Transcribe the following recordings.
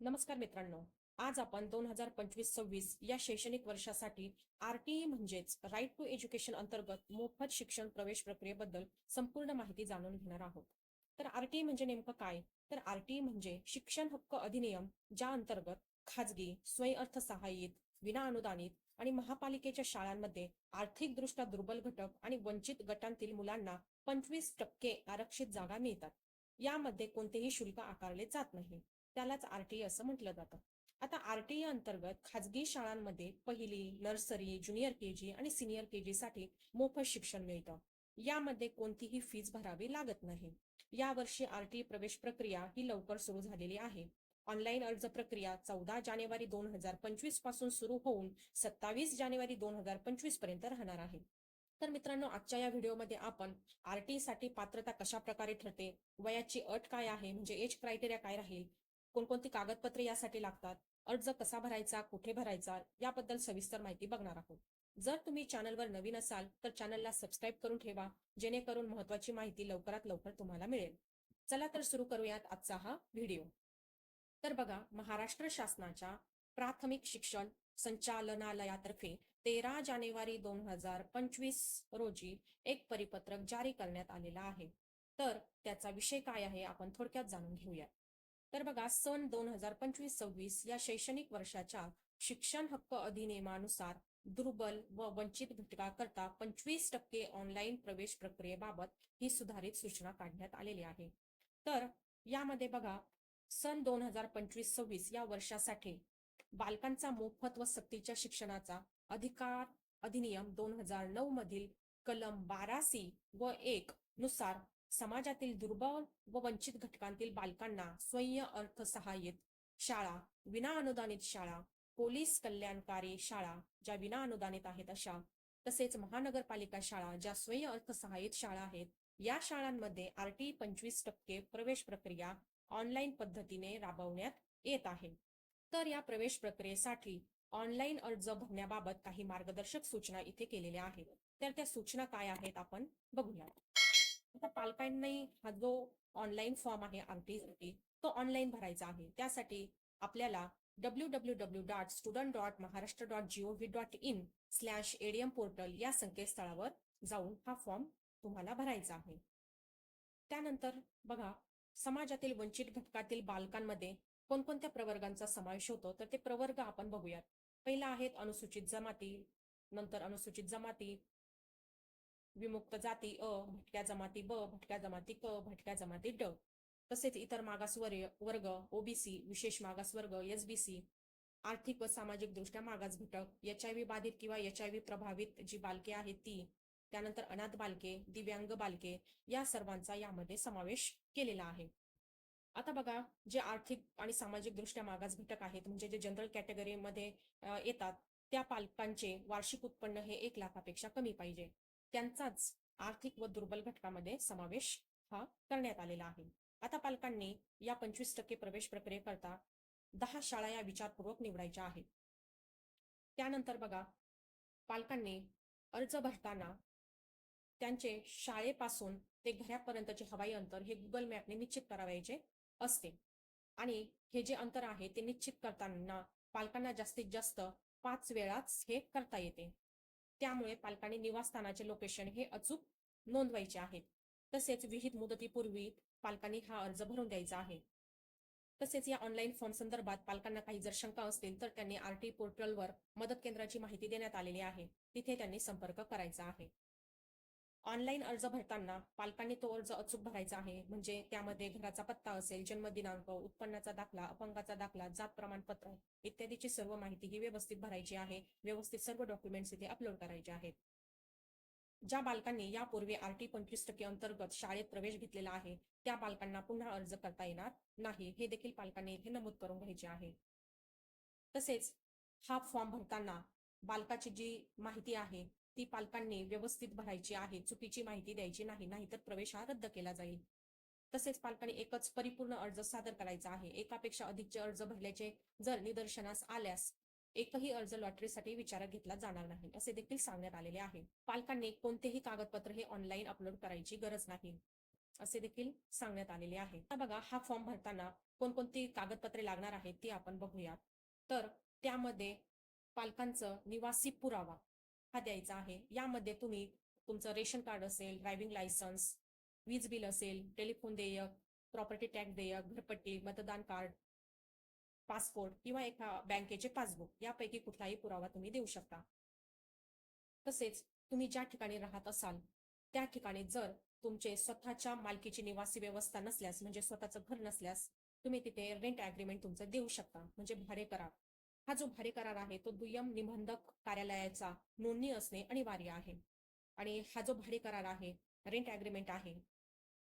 नमस्कार मित्रांनो. आज आपण दोन हजार पंचवीस सव्वीस या शैक्षणिक वर्षासाठी आरटीई म्हणजेच राईट टू एज्युकेशन अंतर्गत मोफत शिक्षण प्रवेश प्रक्रियेबद्दल संपूर्ण माहिती जाणून घेणार आहोत. तर आरटीई म्हणजे नेमकं काय? तर आरटीई म्हणजे शिक्षण हक्क अधिनियम ज्या अंतर्गत खाजगी स्वयंअर्थसहाय्यित विनाअनुदानित आणि महापालिकेच्या शाळांमध्ये आर्थिकदृष्ट्या दुर्बल घटक आणि वंचित गटांतील मुलांना पंचवीस टक्के आरक्षित जागा मिळतात. यामध्ये कोणतेही शुल्क आकारले जात नाही. त्यालाच आरटीए असं म्हटलं जातं. आता आरटीए अंतर्गत खाजगी शाळांमध्ये पहिली नर्सरी ज्युनियर केजी आणि सिनियर केजी साठी मोफत शिक्षण मिळतं. यामध्ये कोणतीही फीज भरावी लागत नाही. यावर्षी आरटीए प्रवेश प्रक्रिया ही लवकर सुरू झालेली आहे. ऑनलाईन अर्ज प्रक्रिया चौदा जानेवारी दोन हजार पंचवीसपासून सुरू होऊन सत्तावीस जानेवारी दोन हजार पंचवीसपर्यंत राहणार आहे. तर मित्रांनो आजच्या या व्हिडिओमध्ये आपण आरटीई साठी पात्रता कशा प्रकारे ठरते वयाची अट काय आहे म्हणजे एज क्रायटेरिया काय राहील कोणकोणती कागदपत्रे यासाठी लागतात अर्ज कसा भरायचा कुठे भरायचा याबद्दल सविस्तर माहिती बघणार आहोत. जर तुम्ही चॅनलवर नवीन असाल तर चॅनलला सबस्क्राईब करून ठेवा जेणेकरून महत्वाची माहिती लवकरात लवकर तुम्हाला मिळेल. चला तर सुरू करूयात आजचा हा व्हिडिओ. तर बघा महाराष्ट्र शासनाच्या प्राथमिक शिक्षण संचालनालयातर्फे तेरा जानेवारी दोन हजार पंचवीस रोजी एक परिपत्रक जारी करण्यात आलेला आहे. तर त्याचा विषय काय आहे आपण थोडक्यात जाणून घेऊया तर बघा सन दोन हजार पंचवीस सव्वीस या शैक्षणिक वर्षाच्या शिक्षण हक्क अधिनियमानुसार दुर्बल व वंचित घटकाकरता पंचवीस टक्के ऑनलाईन प्रवेश प्रक्रियेबाबत ही सुधारित सूचना काढण्यात आलेली आहे. तर यामध्ये बघा सन दोन हजार पंचवीस सव्वीस या वर्षासाठी बालकांचा मोफत व सक्तीच्या शिक्षणाचा अधिकार अधिनियम दोन हजार नऊ मधील कलम बारा सी व एक नुसार समाजातील दुर्बल व वंचित घटकांतील बालकांना स्वयं अर्थसहाय्यित शाळा विनाअनुदानित शाळा पोलीस कल्याणकारी शाळा ज्या विनाअनुदानित आहेत अशा तसेच महानगरपालिका शाळा ज्या स्वयं अर्थसहाय्यित शाळा आहेत या शाळांमध्ये आरटी पंचवीस टक्के प्रवेश प्रक्रिया ऑनलाईन पद्धतीने राबवण्यात येत आहे. तर या प्रवेश प्रक्रियेसाठी ऑनलाईन अर्ज भरण्याबाबत काही मार्गदर्शक सूचना इथे केलेल्या आहेत. तर त्या सूचना काय आहेत आपण बघूया आता पालकांनी हा जो ऑनलाईन फॉर्म आहे आमटीसाठी तो ऑनलाईन भरायचा आहे. त्यासाठी आपल्याला W W W dot student dot Maharashtra dot G O V dot in slash ADM portal या संकेतस्थळावर जाऊन हा फॉर्म तुम्हाला भरायचा आहे. त्यानंतर बघा समाजातील वंचित घटकातील बालकांमध्ये कोणकोणत्या प्रवर्गांचा समावेश होतो? तर ते प्रवर्ग आपण बघूयात. पहिला आहेत अनुसूचित जमाती नंतर अनुसूचित जमाती विमुक्त जाती अ भटक्या जमाती ब भटक्या जमाती क भटक्या जमाती ड. तसेच इतर मागासवर्य वर्ग ओबीसी विशेष मागास वर्ग एसबीसी आर्थिक व सामाजिक दृष्ट्या मागास घटक एच आय व्ही बाधित किंवा एच आय व्ही प्रभावित जी बालके आहेत ती त्यानंतर अनाथ बालके दिव्यांग बालके या सर्वांचा यामध्ये समावेश केलेला आहे. आता बघा जे आर्थिक आणि सामाजिक दृष्ट्या मागास घटक आहेत म्हणजे जे जनरल कॅटेगरीमध्ये येतात त्या पालकांचे वार्षिक उत्पन्न हे एक लाखापेक्षा कमी पाहिजे. त्यांचाच आर्थिक व दुर्बल घटकामध्ये समावेश हा करण्यात आलेला आहे. आता पालकांनी या पंचवीस टक्के प्रवेश प्रक्रियेकरता दहा शाळा या विचारपूर्वक निवडायच्या आहेत. त्यानंतर बघा पालकांनी अर्ज भरताना त्यांचे शाळेपासून ते घरापर्यंतचे हवाई अंतर हे गुगल मॅपने निश्चित करावायचे असते. आणि हे जे अंतर आहे ते निश्चित करताना पालकांना जास्तीत जास्त पाच वेळाच हे करता येते. त्यामुळे पालकांनी निवासस्थानाचे लोकेशन हे अचूक नोंदवायचे आहे. तसेच विहित मुदतीपूर्वी पालकांनी हा अर्ज भरून द्यायचा आहे. तसेच या ऑनलाईन फॉर्म संदर्भात पालकांना काही जर शंका असतील तर त्यांनी आरटी पोर्टलवर मदत केंद्राची माहिती देण्यात आलेली आहे. तिथे त्यांनी संपर्क करायचा आहे. ऑनलाईन अर्ज भरताना पालकांनी तो अर्ज अचूक भरायचा आहे. म्हणजे त्यामध्ये घराचा पत्ता असेल जन्मदिनांक उत्पन्नाचा दाखला अपंगाचा दाखला जात प्रमाणपत्र इत्यादीची सर्व माहिती ही व्यवस्थित भरायची आहे. व्यवस्थित सर्व डॉक्युमेंट्स इथे अपलोड करायचे आहेत. ज्या बालकांनी यापूर्वी आरटी पंचवीस टक्के अंतर्गत शाळेत प्रवेश घेतलेला आहे त्या बालकांना पुन्हा अर्ज करता येणार नाही हे देखील पालकांनी इथे नमूद करून घ्यायचे आहे. तसेच हा फॉर्म भरताना बालकाची जी माहिती आहे ती पालकांनी व्यवस्थित भरायची आहे चुकीची माहिती द्यायची नाही नाहीतर प्रवेश हा रद्द केला जाईल. तसेच पालकांनी एकच परिपूर्ण अर्ज सादर करायचा आहे. एकापेक्षा अधिकचे अर्ज भरल्याचे जर निदर्शनास आल्यास एकही अर्ज लॉटरीसाठी विचारात घेतला जाणार नाही असे देखील सांगण्यात आलेले आहे. पालकांनी कोणतेही कागदपत्र हे ऑनलाईन अपलोड करायची गरज नाही असे देखील सांगण्यात आलेले आहे. आता बघा हा फॉर्म भरताना कोणकोणती कागदपत्रे लागणार आहेत ती आपण बघूयात तर त्यामध्ये पालकांचं निवासी पुरावा हा द्यायचा आहे. यामध्ये तुम्ही तुमचं रेशन कार्ड असेल ड्रायव्हिंग लायसन्स वीज बिल असेल टेलिफोन देयक प्रॉपर्टी टॅक्स देयक घरपट्टी मतदान कार्ड पासपोर्ट किंवा एका बँकेचे पासबुक यापैकी कुठलाही पुरावा तुम्ही देऊ शकता. तसेच तुम्ही ज्या ठिकाणी राहत असाल त्या ठिकाणी जर तुमचे स्वतःच्या मालकीची निवासी व्यवस्था नसल्यास म्हणजे स्वतःचं घर नसल्यास तुम्ही तिथे रेंट अग्रीमेंट तुमचं देऊ शकता. म्हणजे भाडे करा. हा जो भाडे करार आहे तो दुय्यम निबंधक कार्यालयाचा नोंदणी असणे अनिवार्य आहे. आणि हा जो भाडे करार आहे रेंट अग्रीमेंट आहे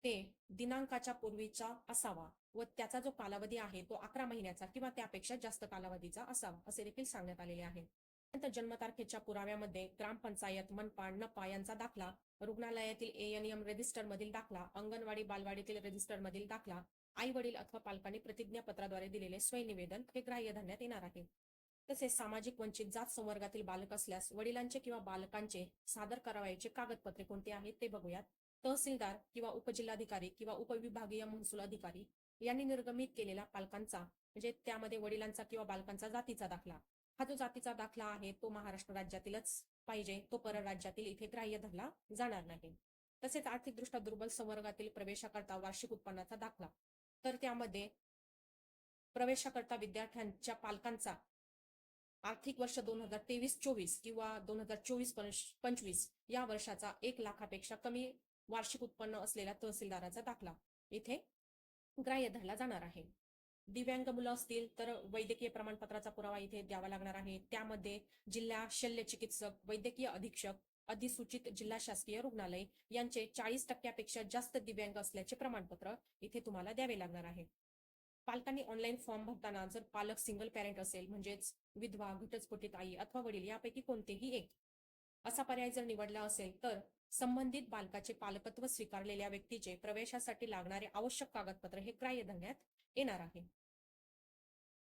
ते दिनांकाच्या पूर्वीचा असावा व त्याचा जो कालावधी आहे तो अकरा महिन्याचा किंवा त्यापेक्षा जास्त कालावधीचा असावा असे देखील सांगण्यात आलेले आहे. नंतर जन्मतारखेच्या पुराव्यामध्ये ग्रामपंचायत मनपा नपा यांचा दाखला रुग्णालयातील एएनएम रजिस्टर मधील दाखला अंगणवाडी बालवाडीतील रजिस्टर मधील दाखला आई वडील अथवा पालकांनी प्रतिज्ञापत्राद्वारे दिलेले स्वयंनिवेदन हे ग्राह्य धरण्यात येणार आहे. तसेच सामाजिक वंचित जात संवर्गातील बालक असल्यास वडिलांचे किंवा बालकांचे सादर करावयाचे कागदपत्रे कोणते आहेत ते बघूयात. तहसीलदार किंवा उपजिल्हाधिकारी किंवा उपविभागीय महसूल अधिकारी यांनी निर्गमित केलेला पालकांचा म्हणजे त्यामध्ये वडिलांचा किंवा बालकांचा जातीचा दाखला. हा जो जातीचा दाखला आहे तो महाराष्ट्र राज्यातीलच पाहिजे तो परराज्यातील इथे ग्राह्य धरला जाणार नाही. तसेच आर्थिकदृष्ट्या दुर्बल संवर्गातील प्रवेशाकरता वार्षिक उत्पन्नाचा दाखला. तर त्यामध्ये प्रवेशाकरता विद्यार्थ्यांच्या पालकांचा आर्थिक वर्ष दोन हजार तेवीस चोवीस किंवा दोन हजार चोवीस पंचवीस या वर्षाचा एक लाखापेक्षा कमी वार्षिक उत्पन्न असलेल्या तहसीलदाराचा दाखला इथे ग्राह्य धरला जाणार आहे. दिव्यांग मुलं असतील तर वैद्यकीय प्रमाणपत्राचा पुरावा इथे द्यावा लागणार आहे. त्यामध्ये जिल्हा शल्य चिकित्सक वैद्यकीय अधीक्षक अधिसूचित जिल्हा शासकीय रुग्णालय यांचे चाळीस टक्क्यापेक्षा जास्त दिव्यांग असल्याचे प्रमाणपत्र इथे तुम्हाला द्यावे लागणार आहे. पालकांनी ऑनलाईन फॉर्म भरताना जर पालक सिंगल पॅरेंट असेल म्हणजेच विधवा घटस्फोटित आई अथवा वडील यापैकी कोणतेही एक. असा पर्याय जर निवडला असेल तर संबंधित बालकाचे पालकत्व स्वीकारलेल्या व्यक्तीचे प्रवेशासाठी लागणारे आवश्यक कागदपत्र हे ग्राह्य धरण्यात येणार आहे.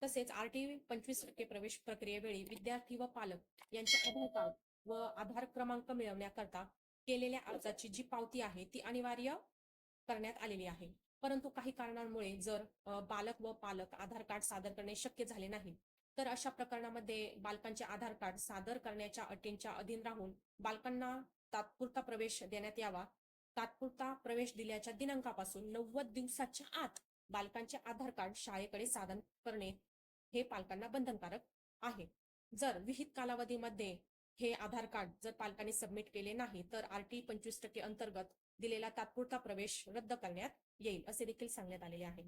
तसेच आरटीई पंचवीस टक्के प्रवेश प्रक्रियेवेळी विद्यार्थी व पालक यांचे आधार कार्ड व आधार क्रमांक मिळवण्याकरता केलेल्या अर्जाची जी पावती आहे ती अनिवार्य करण्यात आलेली आहे. परंतु काही कारणांमुळे जर बालक व पालक आधार कार्ड सादर करणे शक्य झाले नाही तर अशा प्रकरणामध्ये बालकांचे आधार कार्ड सादर करण्याच्या अटींच्या अधीन राहून बालकांना तात्पुरता प्रवेश देण्यात यावा. तात्पुरता प्रवेश दिल्याच्या दिनांकापासून नव्वद दिवसाच्या आत बालकांचे आधार कार्ड शाळेकडे सादर करणे हे पालकांना बंधनकारक आहे. जर विहित कालावधीमध्ये हे आधार कार्ड जर पालकांनी सबमिट केले नाही तर आरटी पंचवीस टक्के अंतर्गत दिलेला तात्पुरता प्रवेश रद्द करण्यात येईल असे देखील सांगण्यात आलेले आहे.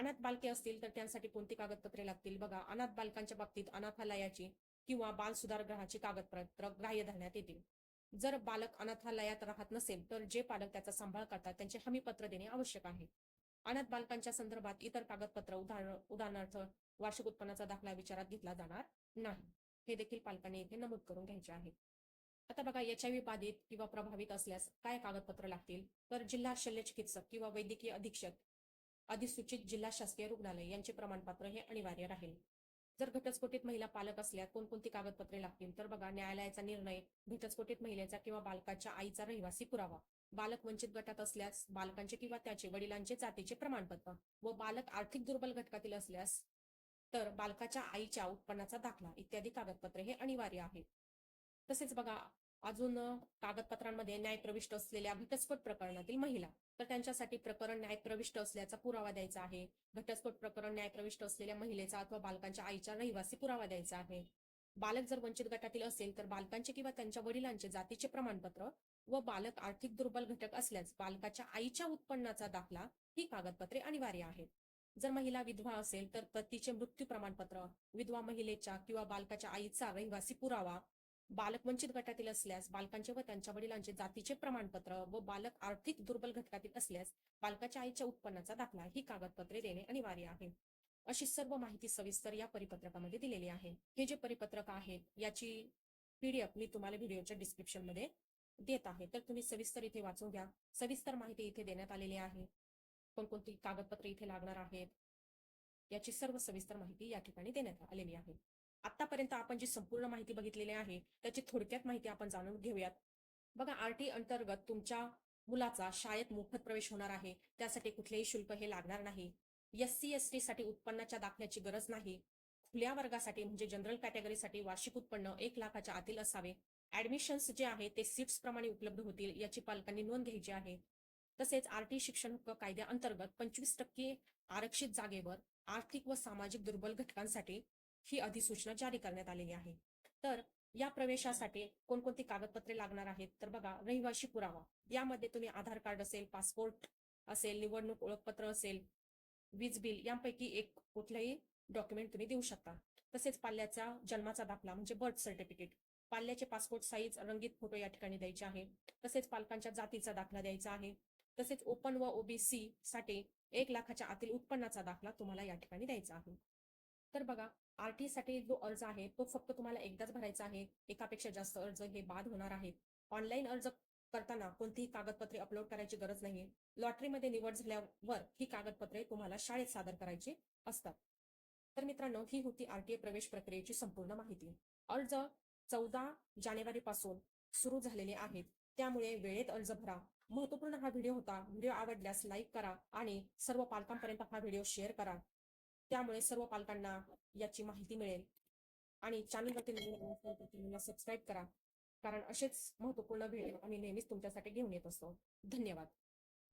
अनाथ बालके असतील तर त्यांसाठी कोणती कागदपत्रे लागतील? बघा अनाथ बालकांच्या बाबतीत अनाथालयाची किंवा बाल सुधारगृहाची कागदपत्र ग्राह्य धरण्यात येतील. जर बालक अनाथालयात राहत नसेल तर जे पालक त्याचा सांभाळ करतात त्यांचे हमीपत्र देणे आवश्यक आहे. अनाथ बालकांच्या संदर्भात इतर कागदपत्र उदाहरण उदाहरणार्थ वार्षिक उत्पन्नाचा दाखला विचारात घेतला जाणार नाही. हे देखील पालकांनी इथे नमूद करून घ्यायचे आहे. आता बघा एच आय व्ही बाधित किंवा प्रभावित असल्यास काय कागदपत्र लागतील? तर जिल्हा शल्य चिकित्सक किंवा वैद्यकीय अधीक्षक अधिसूचित जिल्हा शासकीय रुग्णालय यांचे प्रमाणपत्र हे अनिवार्य राहील. जर घटस्फोटीत महिला पालक असल्यास कोणकोणती कागदपत्रे लागतील? तर बघा न्यायालयाचा निर्णय घटस्फोटीत महिलेचा किंवा बालकाच्या आईचा रहिवासी पुरावा. बालक वंचित गटात असल्यास बालकांचे किंवा त्याचे वडिलांचे जातीचे प्रमाणपत्र व बालक आर्थिक दुर्बल घटकातील असल्यास तर बालकाच्या आईच्या उत्पन्नाचा दाखला इत्यादी कागदपत्रे हे अनिवार्य आहे. तसेच बघा अजून कागदपत्रांमध्ये न्याय प्रविष्ट असलेल्या घटस्फोट प्रकरणातील महिला. तर त्यांच्यासाठी प्रकरण न्याय प्रविष्ट असल्याचा पुरावा द्यायचा आहे. घटस्फोट प्रकरण न्याय प्रविष्ट असलेल्या महिलेचा अथवा बालकांच्या आईच्या रहिवासी पुरावा द्यायचा आहे. बालक जर वंचित गटातील असेल तर बालकांचे किंवा त्यांच्या वडिलांचे जातीचे प्रमाणपत्र व बालक आर्थिक दुर्बल घटक असल्यास बालकाच्या आईच्या उत्पन्नाचा दाखला ही कागदपत्रे अनिवार्य आहेत. जर महिला विधवा असेल तर पतीचे मृत्यू प्रमाणपत्र विधवा महिलेच्या किंवा बालकाच्या आईचा रहिवासी पुरावा बालक वंचित गटातील असल्यास बालकांचे व त्यांच्या वडिलांचे जातीचे प्रमाणपत्र व बालक आर्थिक दुर्बल घटकातील असल्यास बालकाच्या आईच्या उत्पन्नाचा दाखला ही कागदपत्रे देणे अनिवार्य आहे. अशी सर्व माहिती सविस्तर या परिपत्रकामध्ये दिलेली आहे. हे जे परिपत्रक आहेत याची पीडीएफ मी तुम्हाला व्हिडिओच्या डिस्क्रिप्शनमध्ये देत आहे. तर तुम्ही सविस्तर इथे वाचून घ्या. सविस्तर माहिती इथे देण्यात आलेली आहे. कोणकोणती कागदपत्रे इथे लागणार आहेत याची सर्व सविस्तर माहिती या ठिकाणी देण्यात आलेली आहे. आतापर्यंत आपण जी संपूर्ण माहिती बघितलेली आहे त्याची थोडक्यात माहिती आपण जाणून घेऊयात. बघा आरटी अंतर्गत तुमच्या मुलाचा शाळेत मोफत प्रवेश होणार आहे. त्यासाठी कुठलेही शुल्क हे लागणार नाही. एस सी एस टी साठी उत्पन्नाच्या दाखल्याची गरज नाही. खुल्या वर्गासाठी म्हणजे जनरल कॅटेगरीसाठी वार्षिक उत्पन्न एक लाखाच्या आतील असावे. ऍडमिशन्स जे आहे ते सीट्स प्रमाणे उपलब्ध होतील याची पालकांनी नोंद घ्यायची आहे. तसेच आरटी शिक्षण हक्क कायद्याअंतर्गत पंचवीस टक्के आरक्षित जागेवर आर्थिक व सामाजिक दुर्बल घटकांसाठी ही अधिसूचना जारी करण्यात आलेली आहे. तर या प्रवेशासाठी कोणकोणती कागदपत्रे लागणार आहेत? तर बघा रहिवाशी पुरावा. यामध्ये तुम्ही आधार कार्ड असेल पासपोर्ट असेल निवडणूक ओळखपत्र असेल वीज बिल यांपैकी एक कुठलंही डॉक्युमेंट तुम्ही देऊ शकता. तसेच पाल्याचा जन्माचा दाखला म्हणजे बर्थ सर्टिफिकेट. पाल्याचे पासपोर्ट साईज रंगीत फोटो या ठिकाणी द्यायचे आहे. तसेच पालकांच्या जातीचा दाखला द्यायचा आहे. तसेच ओपन व ओबीसी साठी एक लाखाच्या आतील उत्पन्नाचा दाखला तुम्हाला या ठिकाणी द्यायचा आहे. तर बघा आरटी साठी जो अर्ज आहे तो फक्त तुम्हाला एकदाच भरायचा आहे. एकापेक्षा जास्त अर्ज हे बाद होणार आहेत. ऑनलाईन अर्ज करताना कोणतीही कागदपत्रे अपलोड करायची गरज नाही लॉटरीमध्ये निवड झाल्यावर ही कागदपत्रे तुम्हाला शाळेत सादर करायची असतात. तर मित्रांनो ही होती आरटीए प्रवेश प्रक्रियेची संपूर्ण माहिती. अर्ज चौदा जानेवारी पासून सुरू झालेले आहेत. त्यामुळे वेळेत अर्ज भरा. महत्त्वपूर्ण हा व्हिडिओ होता. व्हिडिओ आवडल्यास लाईक करा आणि सर्व पालकांपर्यंत हा व्हिडिओ शेअर करा. त्यामुळे सर्व पालकांना याची माहिती मिळेल. आणि चॅनलवरती नवीन सबस्क्राईब करा. कारण असेच महत्त्वपूर्ण व्हिडिओ आम्ही नेहमीच तुमच्यासाठी घेऊन येत असतो. धन्यवाद.